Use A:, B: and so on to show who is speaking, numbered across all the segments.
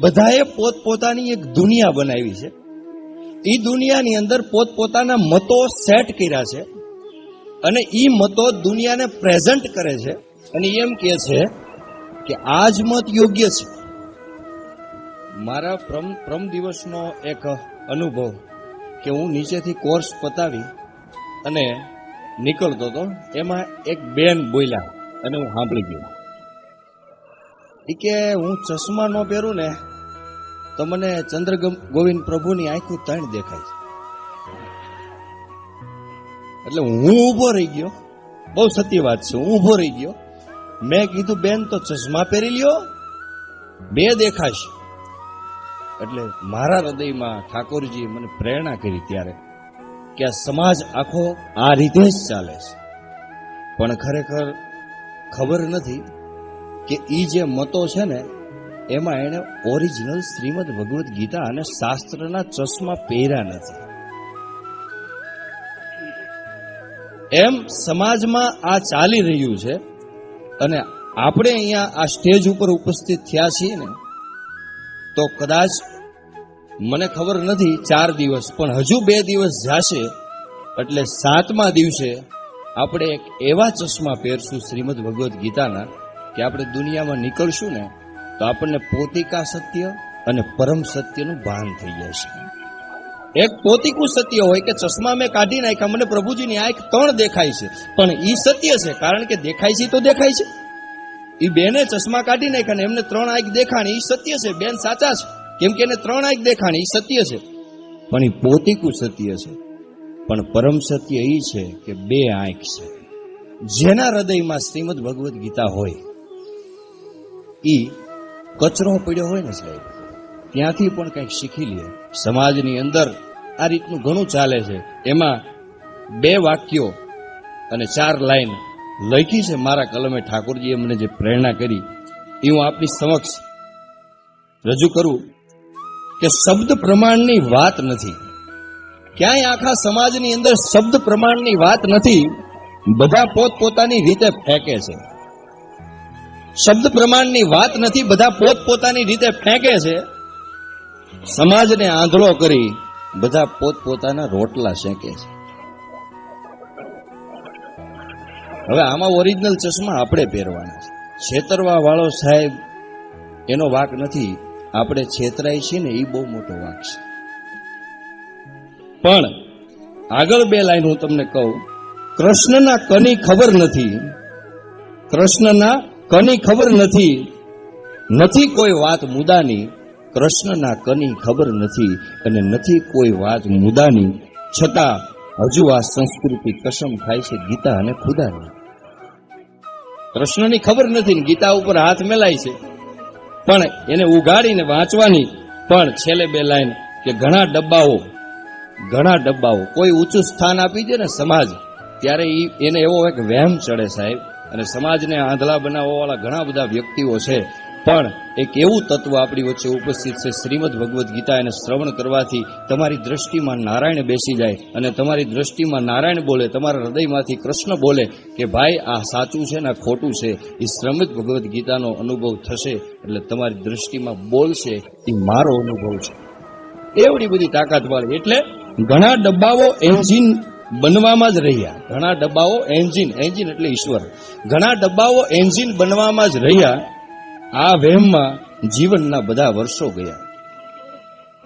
A: બધાએ પોતપોતાની એક દુનિયા બનાવી છે. એ દુનિયાની અંદર પોતપોતાના મતો સેટ કર્યા છે અને એ મતો દુનિયાને પ્રેઝન્ટ કરે છે અને એમ કહે છે કે આ જ મત યોગ્ય છે. મારા પ્રમ પ્રમ દિવસનો એક અનુભવ કે હું નીચેથી કોર્સ પતાવી અને નીકળતો હતો, એમાં એક બેન બોલ્યા અને હું સાંભળી ગયો. ઈ કે હું ચશ્મા ન પહેરું ને, તો મને ચંદ્ર ગોવિંદ પ્રભુની આંખું ત્રણ દેખાય એટલે હું ઊભો રહી ગયો. બહુ સત્ય વાત છે, હું ઊભો રહી ગયો. મેં કીધું, બેન, તો ચશ્મા પહેરી લ્યો. બે દેખાશે. એટલે મારા હૃદયમાં ઠાકોરજીએ મને પ્રેરણા કરી ત્યારે કે આ સમાજ આખો આ રીતે જ ચાલે છે. પણ ખરેખર ખબર નથી કે ઈ જે મતો છે ને, એમાં એને ઓરિજિનલ શ્રીમદ ભગવદ્ ગીતા અને શાસ્ત્રના ચશ્મા પહેર્યા નથી. એમ સમાજમાં આ ચાલી રહ્યું છે અને આપણે અહીંયા આ સ્ટેજ ઉપર ઉપસ્થિત થયા છીએ ને, તો કદાચ મને ખબર નથી ચાર દિવસ, પણ હજુ બે દિવસ જશે, એટલે સાતમા દિવસે આપણે એક એવા ચશ્મા પહેરશું શ્રીમદ ભગવદ્ ગીતાના કે આપણે દુનિયામાં નીકળશું ને, તો આપણને પોતિકા સત્ય અને પરમ સત્યનું ભાન થઈ જશે એક પોતિકું સત્ય હોય કે ચશ્મા મેં કાઢી નાખ્યા, મને પ્રભુજીની આંખ ત્રણ દેખાય છે. પણ એ સત્ય છે, કારણ કે દેખાય છે તો દેખાય છે. એ બેને ચશ્મા કાઢી નાખ્યા ને એમને ત્રણ આંખ દેખાણી એ સત્ય છે, બેન સાચા છે. કેમ કે એને ત્રણ આંખ દેખાણી એ સત્ય છે. પણ એ પોતિકું સત્ય છે. પણ પરમ સત્ય એ છે કે બે આંખ છે. જેના હૃદયમાં શ્રીમદ ભગવદ્ ગીતા હોય ઈ કચરો પડ્યો હોય ને સાહેબ, ત્યાંથી પણ કંઈક શીખી લે. સમાજની અંદર આ રીતનું ઘણું ચાલે છે. એમાં બે વાક્યો અને ચાર લાઈન લખી છે મારા કલમે ઠાકોરજીએ મને જે પ્રેરણા કરી, એ હું આપની સમક્ષ રજૂ કરું કે શબ્દ પ્રમાણની વાત નથી. ક્યાંય આખા સમાજની અંદર શબ્દ પ્રમાણની વાત નથી, બધા પોતપોતાની રીતે ફેંકે છે. શબ્દ પ્રમાણની વાત નથી, બધા પોતપોતાની રીતે ફેંકે છે. સમાજને આંધળો કરી બધા પોતપોતાના રોટલા શેકે છે. હવે આમાં ઓરિજિનલ ચશ્મા આપણે પહેરવાના છે. છેતરવા વાળો સાહેબ, એનો વાક નથી. આપણે છેતરાય છીએ ને, એ બહુ મોટો વાક છે. પણ આગળ બે લાઈન હું તમને કહું. કૃષ્ણના કની ખબર નથી. કૃષ્ણના કની ખબર નથી. નથી કોઈ વાત મુદાની, કૃષ્ણના કની ખબર નથી અને નથી કોઈ વાત મુદાની. છતાં હજુ આ સંસ્કૃતિ કસમ ખાય છે ગીતા અને ખુદાની. કૃષ્ણની ખબર નથી ગીતા ઉપર હાથ મેલાય છે. પણ એને ઉગાડીને વાંચવાની પણ છેલ્લે બે લાઈન કે ઘણા ડબ્બાઓ ઘણા ડબ્બાઓ. કોઈ ઊંચું સ્થાન આપી દે ને સમાજ, ત્યારે એને એવો એક વહેમ ચડે સાહેબ. અને સમાજને આંધળા બનાવવાવાળા ઘણા બધા વ્યક્તિઓ છે. પણ એક એવું તત્વ આપણી વચ્ચે ઉપસ્થિત છે, શ્રીમદ ભગવદ્ ગીતા એને શ્રવણ કરવાથી તમારી દ્રષ્ટિમાં નારાયણ બેસી જાય અને તમારી દ્રષ્ટિમાં નારાયણ બોલે, તમારા હૃદયમાંથી કૃષ્ણ બોલે કે ભાઈ, આ સાચું છે ને આ ખોટું છે. એ શ્રમિત ભગવદ્ ગીતાનો અનુભવ થશે એટલે તમારી દ્રષ્ટિમાં બોલશે એ મારો અનુભવ છે. એવડી બધી તાકાત વાળી. એટલે ઘણા ડબ્બાઓ એન્જિન બનવામાં જ રહ્યા. ઘણા ડબ્બાઓ એન્જિન એન્જિન એટલે ઈશ્વર. ઘણા ડબ્બાઓ એન્જિન બનવામાં જ રહ્યા. આ વહેમમાં જીવનના બધા વર્ષો ગયા.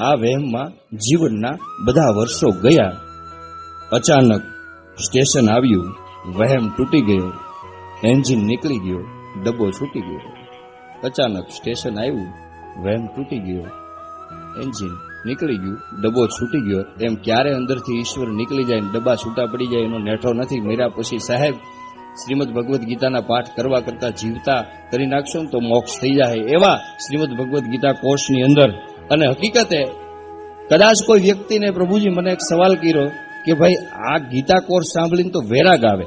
A: આ વહેમમાં જીવનના બધા વર્ષો ગયા. અચાનક સ્ટેશન આવ્યું. વહેમ તૂટી ગયો. એન્જિન નીકળી ગયો. ડબ્બો છૂટી ગયો. અચાનક સ્ટેશન આવ્યું. વહેમ તૂટી ગયો. એન્જિન નીકળી ગયું, ડબ્બો છૂટી ગયો. એમ ક્યારે અંદરથી ઈશ્વર નીકળી જાય ડબ્બા છૂટા પડી જાય એનો નેઠો નથી. મેરા પછી, સાહેબ, શ્રીમદ ભગવદ્ ગીતાના પાઠ કરવા કરતા જીવતા કરી નાખશો ને તો મોક્ષ થઈ જાય એવા શ્રીમદ ભગવદ્ ગીતા કોર્સની અંદર. અને હકીકતે કદાચ કોઈ વ્યક્તિને પ્રભુજી મને એક સવાલ કર્યો કે, ભાઈ, આ ગીતા કોર્સ સાંભળીને તો વેરાગ આવે.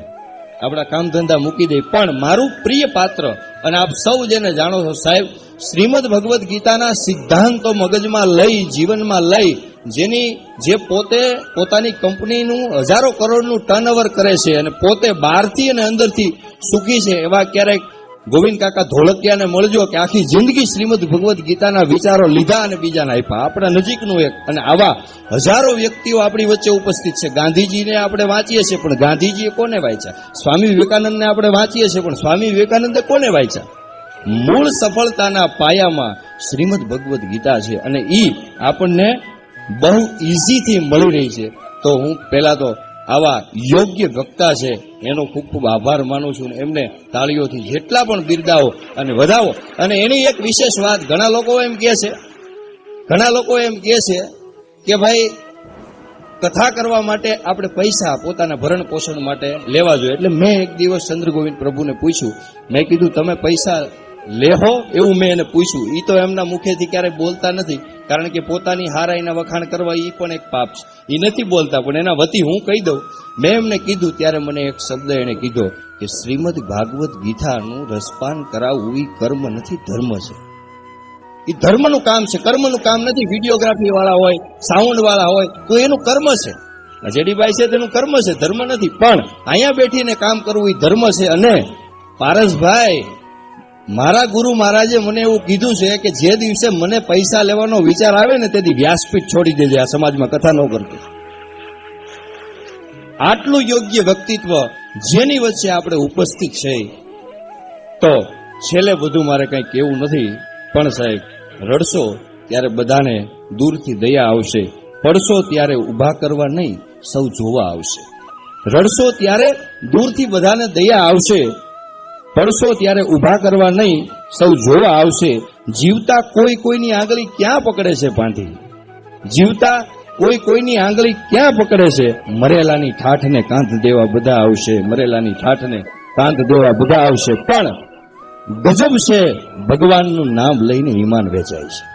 A: આપણા કામ ધંધા મૂકી દે. પણ મારું પ્રિય પાત્ર અને આપ સૌ જેને જાણો છો, સાહેબ, શ્રીમદ ભગવદ્ ગીતાના સિદ્ધાંતો મગજમાં લઈ, જીવનમાં લઈ, જેની જે પોતે પોતાની કંપનીનું હજારો કરોડનું ટર્નઓવર કરે છે અને પોતે બહારથી અને અંદરથી સુખી છે, એવા ક્યારેક ગોવિંદ કાકા ધોળકિયાને મળજો કે આખી જિંદગી શ્રીમદ ભગવદ્ ગીતાના વિચારો લીધા અને બીજાને આપ્યા. આપણા નજીકનું એક અને આવા હજારો વ્યક્તિઓ આપણી વચ્ચે ઉપસ્થિત છે. ગાંધીજીને આપણે વાંચીએ છીએ, પણ ગાંધીજીએ કોને વાંચ્યા? સ્વામી વિવેકાનંદને આપણે વાંચીએ છીએ, પણ સ્વામી વિવેકાનંદે કોને વાંચ્યા? મૂળ સફળતાના પાયામાં શ્રીમદ ભગવદ્ ગીતા છે અને એ આપણને બહુ ઇઝીથી મળી રહી છે. તો હું પહેલાં તો આવા યોગ્ય વક્તા છે. એનો ખૂબ ખૂબ આભાર માનું છું એમને તાળીઓથી જેટલા પણ બિરદાવો અને વધાવો, અને એની એક વિશેષ વાત ઘણા લોકો એમ કહે છે. ઘણા લોકો એમ કહે છે કે ભાઈ, કથા કરવા માટે આપણે પૈસા પોતાના ભરણ પોષણ માટે લેવા જોઈએ. એટલે મેં એક દિવસ ચંદ્રગોવિંદ પ્રભુને પૂછ્યું. મેં કીધું, તમે પૈસા લેહો એવું મેં એને પૂછ્યું. એ તો એમના મુખેથી ક્યારેય બોલતા નથી, કારણ કે પોતાની હારાઈના વખાણ કરવા એ પણ એક પાપ છે. એ નથી બોલતા, પણ એના વતી હું કહી દઉં. મેં એમને કીધું, ત્યારે મને એક શબ્દ એણે કીધો કે શ્રીમદ ભાગવત ગીતાનું રસપાન કરાવવું એ કર્મ નથી, ધર્મ છે. એ ધર્મનું કામ છે, કર્મનું કામ નથી વિડીયોગ્રાફી વાળા હોય સાઉન્ડ વાળા હોય, તો એનું કર્મ છે. જેડીભાઈ છે તેનું કર્મ છે, ધર્મ નથી. પણ અહીંયા બેઠીને કામ કરવું એ ધર્મ છે અને પારસભાઈ મારા ગુરુ મહારાજે મને એવું કીધું છે કે જે દિવસે મને પૈસા લેવાનો વિચાર આવે ને તેથી વ્યાસપીઠ છોડી દેજે આ સમાજમાં કથા ન કરતો. આટલું યોગ્ય વ્યક્તિત્વ જેની વચ્ચે આપણે ઉપસ્થિત છે, તો છેલ્લે બધું મારે કંઈ કેવું નથી. પણ સાહેબ, રડશો ત્યારે બધાને દૂરથી દયા આવશે. પડશો ત્યારે ઊભા કરવા નહીં, સૌ જોવા આવશે. રડશો ત્યારે દૂરથી બધાને દયા આવશે. પડશો ત્યારે ઊભા કરવા નહીં, સૌ જોવા આવશે, જીવતા કોઈ કોઈની આંગળી ક્યાં પકડે છે પાંધી જીવતા કોઈ કોઈની આંગળી ક્યાં પકડે છે? મરેલાની ઠાઠને કાંત દેવા બધા આવશે, મરેલાની ઠાઠને કાંત દેવા બધા આવશે, પણ ગજબ છે ભગવાનનું નામ લઈને ઈમાન વેચાય છે.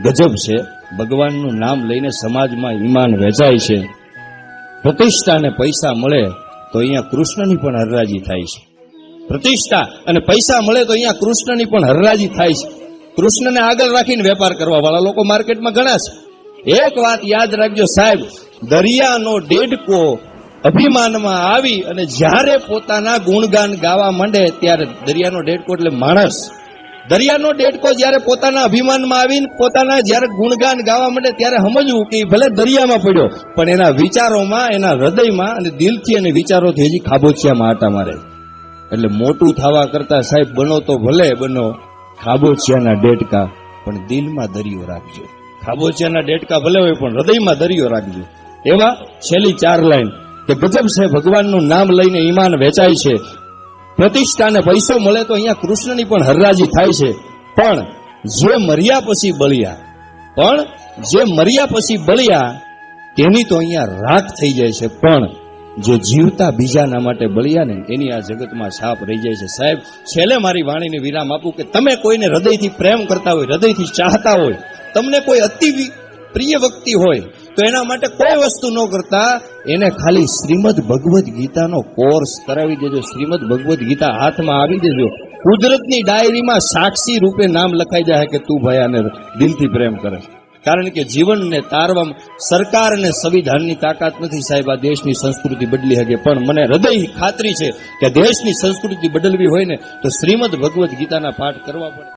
A: ગજબ છે ભગવાનનું નામ લઈને સમાજમાં ઈમાન વેચાય છે. પ્રતિષ્ઠાને પૈસા મળે તો અહીંયા કૃષ્ણની પણ હરરાજી થાય છે. પ્રતિષ્ઠા અને પૈસા મળે તો અહીંયા કૃષ્ણની પણ હરરાજી થાય છે. કૃષ્ણને આગળ રાખીને વેપાર કરવા વાળા લોકો માર્કેટમાં ઘણા છે. એક વાત યાદ રાખજો સાહેબ, દરિયાનો ડેડકો અભિમાનમાં આવી અને જ્યારે પોતાના ગુણગાન ગાવા માંડે ત્યારે દરિયાનો ડેડકો એટલે માણસ. દરિયાનો ડેડકો જ્યારે પોતાના અભિમાનમાં આવીને પોતાના જ્યારે ગુણગાન ગાવા માંડે ત્યારે સમજવું કે ભલે દરિયામાં પડ્યો, પણ એના વિચારોમાં, એના હૃદયમાં અને દિલથી અને વિચારોથી હજી ખાબોચિયામાં આટા મારે એટલે મોટું થવા કરતા સાહેબ બનો તો ભલે બનો. ખાબોચિયાના ડેટકા પણ દિલમાં દરિયો રાખજો. ખાબોચિયાના ડેડકા ભલે હોય પણ હૃદયમાં દરિયો રાખજો. એવા છેલ્લી ચાર લાઈન કે ગજબ છે, ભગવાનનું નામ લઈને ઈમાન વેચાય છે. પ્રતિષ્ઠાને પૈસો મળે તો અહીંયા કૃષ્ણની પણ હરરાજી થાય છે. પણ જે મર્યા પછી બળિયા, પણ જે મર્યા પછી બળિયા, તેની તો અહીંયા રાખ થઈ જાય છે. પણ જે જીવતા બીજાના માટે બળ્યા ને એની આ જગતમાં છાપ રહી જાય છે. સાહેબ, છેલ્લે મારી વાણીને વિરામ આપું કે તમે કોઈને હૃદયથી પ્રેમ કરતા હોય, હૃદયથી ચાહતા હોય, તમને કોઈ અતિ પ્રિય વ્યક્તિ હોય, તો એના માટે કોઈ વસ્તુ ન કરતા, એને ખાલી શ્રીમદ ભગવદ્ ગીતાનો કોર્સ કરાવી દેજો. શ્રીમદ ભગવદ્ ગીતા હાથમાં આવી દેજો. કુદરતની ડાયરીમાં સાક્ષી રૂપે નામ લખાઈ જાય કે તું ભાઈ આને દિલથી પ્રેમ કરે કારણ કે જીવનને તારવામાં સરકાર અને સંવિધાનની તાકાત નથી સાહેબ. આ દેશની સંસ્કૃતિ બદલી શકે પણ મને હૃદય ખાતરી છે કે દેશની સંસ્કૃતિ બદલવી હોય ને તો શ્રીમદ ભગવદ્ ગીતાના પાઠ કરવા પડે.